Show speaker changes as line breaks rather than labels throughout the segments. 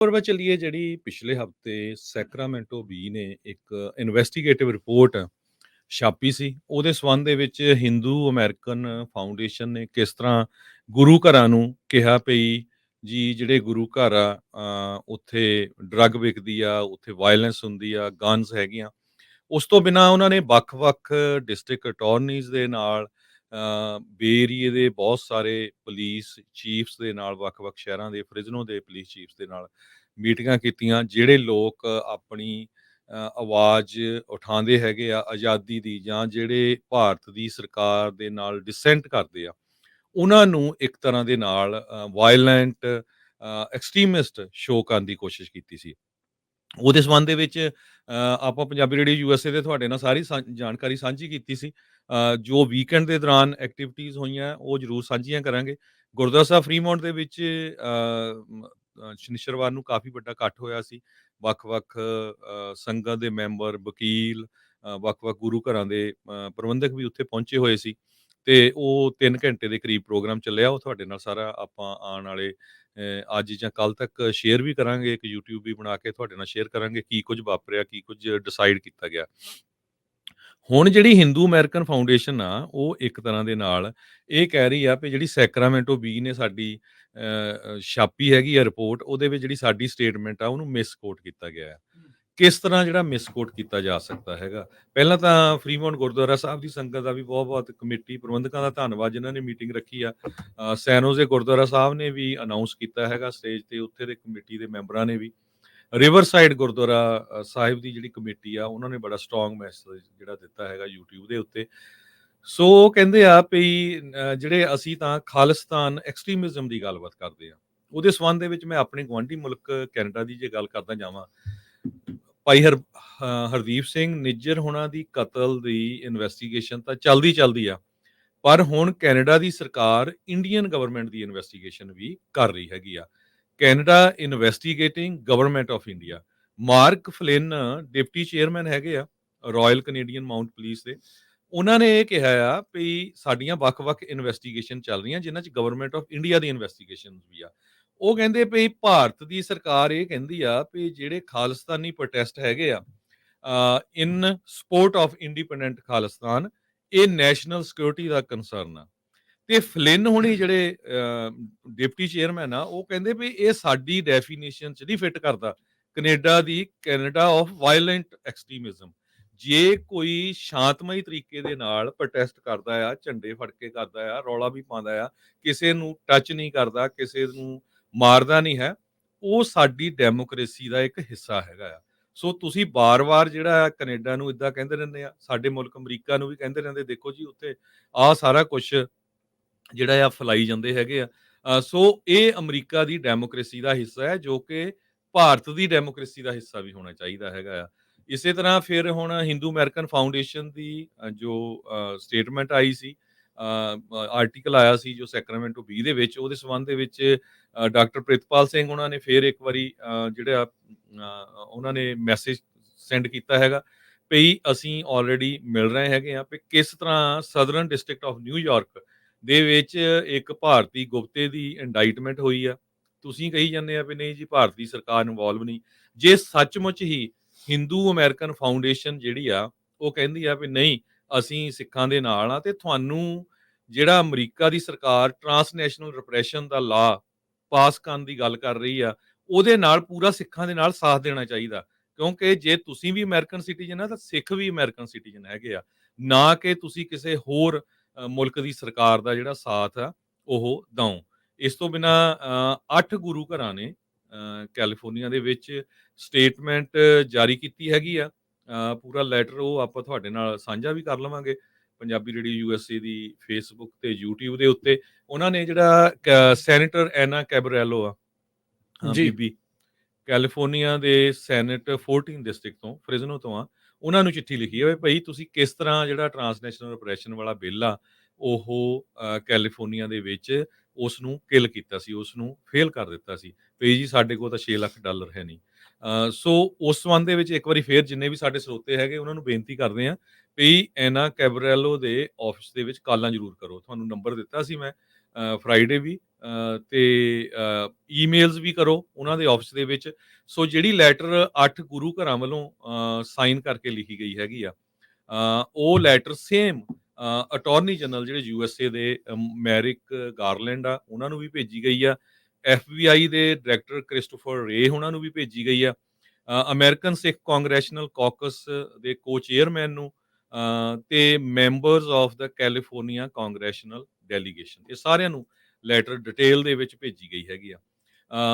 ਹੋਰ ਵਾ ਚੱਲੀਏ ਜਿਹੜੀ ਪਿਛਲੇ ਹਫ਼ਤੇ ਸੈਕਰਾਮੈਂਟੋ ਬੀ ਨੇ ਇੱਕ ਇਨਵੈਸਟੀਗੇਟਿਵ ਰਿਪੋਰਟ ਛਾਪੀ ਸੀ ਉਹਦੇ ਸਬੰਧ ਦੇ ਵਿੱਚ ਹਿੰਦੂ ਅਮਰੀਕਨ ਫਾਊਂਡੇਸ਼ਨ ਨੇ ਕਿਸ ਤਰ੍ਹਾਂ ਗੁਰੂ ਘਰਾਂ ਨੂੰ ਕਿਹਾ ਪਈ ਜੀ ਜਿਹੜੇ ਗੁਰੂ ਘਰ ਆ ਉੱਥੇ ਡਰੱਗ ਵਿਕਦੀ ਆ ਉੱਥੇ ਵਾਇਲੈਂਸ ਹੁੰਦੀ ਆ ਗਨਸ ਹੈਗੀਆਂ ਉਸ ਤੋਂ ਬਿਨਾ ਉਹਨਾਂ ਨੇ ਵੱਖ-ਵੱਖ ਡਿਸਟ੍ਰਿਕਟ ਅਟਾਰਨੀਜ਼ ਦੇ ਨਾਲ ਬੇਰੀਏ ਦੇ ਬਹੁਤ ਸਾਰੇ ਪੁਲਿਸ ਚੀਫਸ ਦੇ ਨਾਲ, ਵੱਖ-ਵੱਖ ਸ਼ਹਿਰਾਂ ਦੇ ਫ੍ਰਿਜ਼ਨੋ ਦੇ ਪੁਲਿਸ ਚੀਫਸ ਦੇ ਨਾਲ ਮੀਟਿੰਗਾਂ ਕੀਤੀਆਂ, ਜਿਹੜੇ ਲੋਕ ਆਪਣੀ ਆਵਾਜ਼ ਉਠਾਉਂਦੇ ਹੈਗੇ ਆ ਆਜ਼ਾਦੀ ਦੀ ਜਾਂ ਜਿਹੜੇ ਭਾਰਤ ਦੀ ਸਰਕਾਰ ਦੇ ਨਾਲ ਡਿਸੈਂਟ ਕਰਦੇ ਆ, ਉਹਨਾਂ ਨੂੰ ਇੱਕ ਤਰ੍ਹਾਂ ਦੇ ਨਾਲ ਵਾਇਲੈਂਟ ਐਕਸਟ੍ਰੀਮਿਸਟ ਸ਼ੋਅ ਕਰਨ ਦੀ ਕੋਸ਼ਿਸ਼ ਕੀਤੀ ਸੀ। ਉਹਦੇ ਸੰਬੰਧ ਦੇ ਵਿੱਚ ਆਪਾਂ ਪੰਜਾਬੀ ਰੇਡੀਓ ਯੂਐਸਏ ਦੇ ਤੁਹਾਡੇ ਨਾਲ ਸਾਰੀ ਸਾਂ- ਜਾਣਕਾਰੀ ਸਾਂਝੀ ਕੀਤੀ ਸੀ। ਜੋ ਵੀਕਐਂਡ ਦੇ ਦੌਰਾਨ ਐਕਟੀਵਿਟੀਜ਼ ਹੋਈਆਂ ਉਹ ਜ਼ਰੂਰ ਸਾਂਝੀਆਂ ਕਰਾਂਗੇ। ਗੁਰਦੁਆਰਾ ਸਾਹਿਬ ਫਰੀਮੌਂਟ ਦੇ ਵਿੱਚ ਅ, ਸ਼ਨੀਚਰਵਾਰ ਨੂੰ ਕਾਫੀ ਵੱਡਾ ਇਕੱਠ ਹੋਇਆ ਸੀ। ਵੱਖ-ਵੱਖ ਅ, ਸੰਗਤ ਦੇ ਮੈਂਬਰ ਵਕੀਲ ਵੱਖ-ਵੱਖ ਗੁਰੂ ਘਰਾਂ ਦੇ ਪ੍ਰਬੰਧਕ ਵੀ ਉੱਥੇ ਪਹੁੰਚੇ ਹੋਏ ਸੀ। ਤੇ ਉਹ 3 ਘੰਟੇ ਦੇ ਕਰੀਬ ਪ੍ਰੋਗਰਾਮ ਚੱਲਿਆ। ਉਹ ਤੁਹਾਡੇ ਨਾਲ ਸਾਰਾ ਆਪਾਂ ਆਉਣ ਵਾਲੇ ਅੱਜ ਜਾਂ ਕੱਲ ਤੱਕ ਸ਼ੇਅਰ ਵੀ ਕਰਾਂਗੇ। ਇੱਕ YouTube ਵੀ ਬਣਾ ਕੇ ਤੁਹਾਡੇ ਨਾਲ ਸ਼ੇਅਰ ਕਰਾਂਗੇ। ਕੀ ਕੁਝ ਵਾਪਰਿਆ ਕੀ ਕੁਝ ਡਿਸਾਈਡ ਕੀਤਾ ਗਿਆ। ਹੁਣ ਜਿਹੜੀ ਹਿੰਦੂ ਅਮਰੀਕਨ ਫਾਊਂਡੇਸ਼ਨ ਆ, ਉਹ ਇੱਕ ਤਰ੍ਹਾਂ ਦੇ ਨਾਲ ਇਹ ਕਹਿ ਰਹੀ ਆ ਕਿ ਜਿਹੜੀ ਸੈਕਰਾਮੈਂਟੋ ਬੀ ਨੇ ਸਾਡੀ ਛਾਪੀ ਹੈਗੀ ਆ ਰਿਪੋਰਟ ਉਹਦੇ ਵਿੱਚ ਜਿਹੜੀ ਸਾਡੀ ਸਟੇਟਮੈਂਟ ਆ, ਉਹਨੂੰ ਮਿਸਕੋਟ ਕੀਤਾ ਗਿਆ ਹੈ ਕਿਸ ਤਰ੍ਹਾਂ ਜਿਹੜਾ ਮਿਸਕੋਟ ਕੀਤਾ ਜਾ ਸਕਦਾ ਹੈਗਾ? ਪਹਿਲਾਂ ਤਾਂ ਫਰੀਮੌਂਟ ਗੁਰਦੁਆਰਾ ਸਾਹਿਬ ਦੀ ਸੰਗਤ ਦਾ ਵੀ ਬਹੁਤ-ਬਹੁਤ ਕਮੇਟੀ, ਪ੍ਰਬੰਧਕਾਂ ਦਾ ਧੰਨਵਾਦ ਜਿਨ੍ਹਾਂ ਨੇ ਮੀਟਿੰਗ ਰੱਖੀ ਆ। ਸੈਨੋਜ਼ੇ ਗੁਰਦੁਆਰਾ ਸਾਹਿਬ ਨੇ ਵੀ ਅਨਾਉਂਸ ਕੀਤਾ ਹੈਗਾ ਸਟੇਜ ਤੇ, ਉੱਥੇ ਦੇ ਕਮੇਟੀ ਦੇ ਮੈਂਬਰਾਂ ਨੇ ਵੀ। ਰਿਵਰ ਸਾਈਡ ਗੁਰਦੁਆਰਾ ਸਾਹਿਬ ਦੀ ਜਿਹੜੀ ਕਮੇਟੀ ਆ, ਉਹਨਾਂ ਨੇ ਬੜਾ ਸਟਰੋਂਗ ਮੈਸੇਜ ਜਿਹੜਾ ਦਿੱਤਾ ਹੈਗਾ YouTube ਦੇ ਉੱਤੇ। ਸੋ ਉਹ ਕਹਿੰਦੇ ਆ ਵੀ ਜਿਹੜੇ ਅਸੀਂ ਤਾਂ ਖਾਲਿਸਤਾਨ ਐਕਸਟ੍ਰੀਮਿਜ਼ਮ ਦੀ ਗੱਲਬਾਤ ਕਰਦੇ ਆ, ਉਹਦੇ ਸਬੰਧ ਦੇ ਵਿੱਚ ਮੈਂ ਆਪਣੇ ਗਵਾਂਢੀ ਮੁਲਕ ਕੈਨੇਡਾ ਦੀ ਜੇ ਗੱਲ ਕਰਦਾ ਜਾਵਾਂ, ਭਾਈ ਹਰ ਹਰਦੀਪ ਸਿੰਘ ਨਿੱਜਰ ਹੋਣਾ ਦੀ ਕਤਲ ਦੀ ਇਨਵੈਸਟੀਗੇਸ਼ਨ ਤਾਂ ਚੱਲਦੀ ਚੱਲਦੀ ਆ, ਪਰ ਹੁਣ ਕੈਨੇਡਾ ਦੀ ਸਰਕਾਰ ਇੰਡੀਅਨ ਗਵਰਨਮੈਂਟ ਦੀ ਇਨਵੈਸਟੀਗੇਸ਼ਨ ਵੀ ਕਰ ਰਹੀ ਹੈਗੀ ਆ। Canada investigating government of India. Mark Flynn deputy chairman ਹੈਗੇ ਆ, ਰਾਇਲ ਕੈਨੇਡੀਅਨ ਮਾਊਂਟ ਪੁਲਿਸ ਦੇ। ਉਹਨਾਂ ਨੇ ਇਹ ਕਿਹਾ ਆ ਵੀ ਸਾਡੀਆਂ ਵੱਖ-ਵੱਖ ਇਨਵੈਸਟੀਗੇਸ਼ਨ ਚੱਲ ਰਹੀਆਂ, ਜਿਨ੍ਹਾਂ 'ਚ ਗਵਰਨਮੈਂਟ ਆਫ ਇੰਡੀਆ ਦੀ ਇਨਵੈਸਟੀਗੇਸ਼ਨ ਵੀ ਆ। ਉਹ ਕਹਿੰਦੇ ਵੀ ਭਾਰਤ ਦੀ ਸਰਕਾਰ ਇਹ ਕਹਿੰਦੀ ਆ ਵੀ ਜਿਹੜੇ ਖਾਲਿਸਤਾਨੀ ਪ੍ਰੋਟੈਸਟ ਹੈਗੇ ਆ in support of independent Khalistan, ਇਹ ਨੈਸ਼ਨਲ ਸਿਕਿਉਰਿਟੀ ਦਾ ਕੰਸਰਨ ਆ। ਤੇ ਫਲਿਨ ਹੁਣੀ ਜਿਹੜੇ ਡਿਪਟੀ ਚੇਅਰਮੈਨ ਆ, ਉਹ ਕਹਿੰਦੇ ਵੀ ਇਹ ਸਾਡੀ ਡੈਫੀਨੇਸ਼ਨ ਚ ਨਹੀਂ ਫਿੱਟ ਕਰਦਾ। ਕੈਨੇਡਾ ਦੀ, ਕੈਨੇਡਾ ਆਫ ਵਾਇਲੈਂਟ ਐਕਸਟ੍ਰੀਮਿਜ਼ਮ ਜੇ ਕੋਈ ਸ਼ਾਂਤਮਈ ਤਰੀਕੇ ਦੇ ਨਾਲ ਪ੍ਰੋਟੈਸਟ ਕਰਦਾ ਆ, ਝੰਡੇ ਫੜ ਕੇ ਕਰਦਾ ਆ, ਰੌਲਾ ਵੀ ਪਾਉਂਦਾ ਆ, ਕਿਸੇ ਨੂੰ ਟੱਚ ਨਹੀਂ ਕਰਦਾ, ਕਿਸੇ ਨੂੰ ਮਾਰਦਾ ਨਹੀਂ ਹੈ, ਉਹ ਸਾਡੀ ਡੈਮੋਕ੍ਰੇਸੀ ਦਾ ਇੱਕ ਹਿੱਸਾ ਹੈਗਾ ਆ। ਸੋ ਤੁਸੀਂ ਬਾਰ-ਬਾਰ ਜਿਹੜਾ ਕੈਨੇਡਾ ਨੂੰ ਇਦਾਂ ਕਹਿੰਦੇ ਰਹਿੰਦੇ ਆ, ਸਾਡੇ ਮੁਲਕ ਅਮਰੀਕਾ ਨੂੰ ਵੀ ਕਹਿੰਦੇ ਰਹਿੰਦੇ, ਦੇਖੋ ਜੀ, ਉੱਥੇ ਆ ਸਾਰਾ ਕੁਝ ਜਿਹੜਾ ਆ ਫਲਾਈ ਜਾਂਦੇ ਹੈਗੇ ਆ। ਸੋ ਇਹ ਅਮਰੀਕਾ ਦੀ ਡੈਮੋਕ੍ਰੇਸੀ ਦਾ ਹਿੱਸਾ ਹੈ ਜੋ ਕਿ ਭਾਰਤ ਦੀ ਡੈਮੋਕ੍ਰੇਸੀ ਦਾ ਹਿੱਸਾ ਵੀ ਹੋਣਾ ਚਾਹੀਦਾ ਹੈਗਾ ਆ। ਇਸੇ ਤਰ੍ਹਾਂ ਫਿਰ ਹੁਣ ਹਿੰਦੂ ਅਮਰੀਕਨ ਫਾਊਂਡੇਸ਼ਨ ਦੀ ਜੋ ਸਟੇਟਮੈਂਟ ਆਈ ਸੀ ਆਰਟੀਕਲ ਆਇਆ ਸੀ ਜੋ ਸੈਕਰਾਮੈਂਟੋ ਬੀ ਦੇ ਵਿੱਚ ਉਹਦੇ ਸਬੰਧ ਦੇ ਵਿੱਚ ਡਾਕਟਰ ਪ੍ਰਿਤਪਾਲ ਸਿੰਘ ਉਹਨਾਂ ਨੇ ਫਿਰ ਇੱਕ ਵਾਰੀ ਅ, ਜਿਹੜਾ ਉਹਨਾਂ ਨੇ ਮੈਸੇਜ ਸੈਂਡ ਕੀਤਾ ਹੈਗਾ ਵੀ ਅਸੀਂ ਆਲਰੇਡੀ ਮਿਲ ਰਹੇ ਹੈਗੇ ਆ ਵੀ ਕਿਸ ਤਰ੍ਹਾਂ ਸਦਰਨ ਡਿਸਟ੍ਰਿਕਟ ਆਫ ਨਿਊਯਾਰਕ ਦੇ ਵਿੱਚ ਇੱਕ ਭਾਰਤੀ ਗੁਪਤੇ ਦੀ ਇੰਡਾਈਟਮੈਂਟ ਹੋਈ ਆ। ਤੁਸੀਂ ਕਹੀ ਜਾਂਦੇ ਆ ਵੀ ਨਹੀਂ ਜੀ, ਭਾਰਤੀ ਸਰਕਾਰ ਇਨਵੋਲਵ ਨਹੀਂ। ਜੇ ਸੱਚਮੁੱਚ ਹੀ ਹਿੰਦੂ ਅਮਰੀਕਨ ਫਾਊਂਡੇਸ਼ਨ ਜਿਹੜੀ ਆ, ਉਹ ਕਹਿੰਦੀ ਆ ਵੀ ਨਹੀਂ, ਅਸੀਂ ਸਿੱਖਾਂ ਦੇ ਨਾਲ ਆ ਤੇ ਤੁਹਾਨੂੰ ਜਿਹੜਾ ਅਮਰੀਕਾ ਦੀ ਸਰਕਾਰ ਟਰਾਂਸਨੈਸ਼ਨਲ ਰਿਪਰੈਸ਼ਨ ਦਾ ਲਾ ਪਾਸ ਕਰਨ ਦੀ ਗੱਲ ਕਰ ਰਹੀ ਆ, ਉਹਦੇ ਨਾਲ ਪੂਰਾ ਸਿੱਖਾਂ ਦੇ ਨਾਲ ਸਾਥ ਦੇਣਾ ਚਾਹੀਦਾ। ਕਿਉਂਕਿ ਜੇ ਤੁਸੀਂ ਵੀ ਅਮਰੀਕਨ ਸਿਟੀਜ਼ਨ ਆ, ਤਾਂ ਸਿੱਖ ਵੀ ਅਮਰੀਕਨ ਸਿਟੀਜ਼ਨ ਹੈਗੇ ਆ। ਨਾ ਕਿ ਤੁਸੀਂ ਕਿਸੇ ਹੋਰ ਮੁਲਕ ਦੀ ਸਰਕਾਰ ਦਾ ਜਿਹੜਾ ਸਾਥ ਆ ਉਹ ਦਓ ਇਸ ਤੋਂ ਬਿਨਾ 8 ਗੁਰੂ ਘਰਾਂ ਨੇ ਕੈਲੀਫੋਰਨੀਆ ਦੇ ਵਿੱਚ ਸਟੇਟਮੈਂਟ ਜਾਰੀ ਕੀਤੀ ਹੈਗੀ ਆ। ਪੂਰਾ ਲੈਟਰ ਉਹ ਆਪਾਂ ਤੁਹਾਡੇ ਨਾਲ ਸਾਂਝਾ ਵੀ ਕਰ ਲਵਾਂਗੇ। ਪੰਜਾਬੀ ਰੇਡੀਓ ਯੂਐਸਏ ਦੀ ਫੇਸਬੁੱਕ ਤੇ YouTube ਦੇ ਉੱਤੇ। ਉਹਨਾਂ ਨੇ ਜਿਹੜਾ ਸੈਨੇਟਰ ਐਨਾ ਕੈਬਰੈਲੋ ਆ
ਜੀ।
ਬੀਬੀ ਕੈਲੀਫੋਰਨੀਆ ਦੇ ਸੈਨੇਟ 14 ਡਿਸਟ੍ਰਿਕਟ ਤੋਂ ਫ੍ਰਿਜ਼ਨੋ ਤੋਂ ਆ ਉਹਨਾਂ ਨੂੰ ਚਿੱਠੀ ਲਿਖੀ ਹੈ ਵੀ ਭਾਈ ਤੁਸੀਂ ਕਿਸ ਤਰ੍ਹਾਂ ਜਿਹੜਾ ਟਰਾਂਸਨੈਸ਼ਨਲ ਰਿਪਰੈਸ਼ਨ ਵਾਲਾ ਬਿੱਲ ਆ, ਉਹ ਕੈਲੀਫੋਰਨੀਆ ਦੇ ਵਿੱਚ ਉਸ ਨੂੰ ਕਿਲ ਕੀਤਾ ਸੀ ਉਸ ਨੂੰ ਫੇਲ ਕਰ ਦਿੱਤਾ ਸੀ? ਵੀ ਜੀ ਸਾਡੇ ਕੋਲ ਤਾਂ 6 ਲੱਖ ਡਾਲਰ ਹੈ ਨਹੀਂ। ਸੋ ਉਸ ਸੰਬੰਧ ਦੇ ਵਿੱਚ ਇੱਕ ਵਾਰੀ ਫੇਰ ਜਿੰਨੇ ਵੀ ਸਾਡੇ ਸਰੋਤੇ ਹੈਗੇ, ਉਹਨਾਂ ਨੂੰ ਬੇਨਤੀ ਕਰਦੇ ਆ ਵੀ ਐਨਾ ਕੈਬਰੈਲੋ ਦੇ ਆਫਿਸ ਦੇ ਵਿੱਚ ਕਾਲਾਂ ਜ਼ਰੂਰ ਕਰੋ। ਤੁਹਾਨੂੰ ਨੰਬਰ ਦਿੱਤਾ ਸੀ ਮੈਂ ਫਰਾਈਡੇ ਵੀ ਅ, ਤੇ ਈਮੇਲਸ ਵੀ ਕਰੋ ਉਹਨਾਂ ਦੇ ਆਫਿਸ ਦੇ ਵਿੱਚ। ਸੋ ਜਿਹੜੀ ਲੈਟਰ 8 ਗੁਰੂ ਘਰਾਂ ਵੱਲੋਂ ਸਾਈਨ ਕਰਕੇ ਲਿਖੀ ਗਈ ਹੈਗੀ ਆ ਉਹ ਲੈਟਰ ਸੇਮ ਅਟਾਰਨੀ ਜਨਰਲ ਜਿਹੜੇ ਯੂ ਐੱਸ ਏ ਦੇ ਮੈਰਿਕ ਗਾਰਲੈਂਡ ਆ ਉਹਨਾਂ ਨੂੰ ਵੀ ਭੇਜੀ ਗਈ ਆ। ਐੱਫ ਬੀ ਆਈ ਦੇ ਡਾਇਰੈਕਟਰ ਕ੍ਰਿਸਟੋਫਰ ਰੇ ਉਹਨਾਂ ਨੂੰ ਵੀ ਭੇਜੀ ਗਈ ਆ। ਅਮਰੀਕਨ ਸਿੱਖ ਕਾਂਗਰੈਸ਼ਨਲ ਕਾਕਸ ਦੇ ਕੋ-ਚੇਅਰਮੈਨ ਨੂੰ ਅ, ਤੇ members of the California congressional delegation ਇਹ ਸਾਰਿਆਂ ਨੂੰ ਲੈਟਰ ਡਿਟੇਲ ਦੇ ਵਿੱਚ ਭੇਜੀ ਗਈ ਹੈਗੀ ਆ।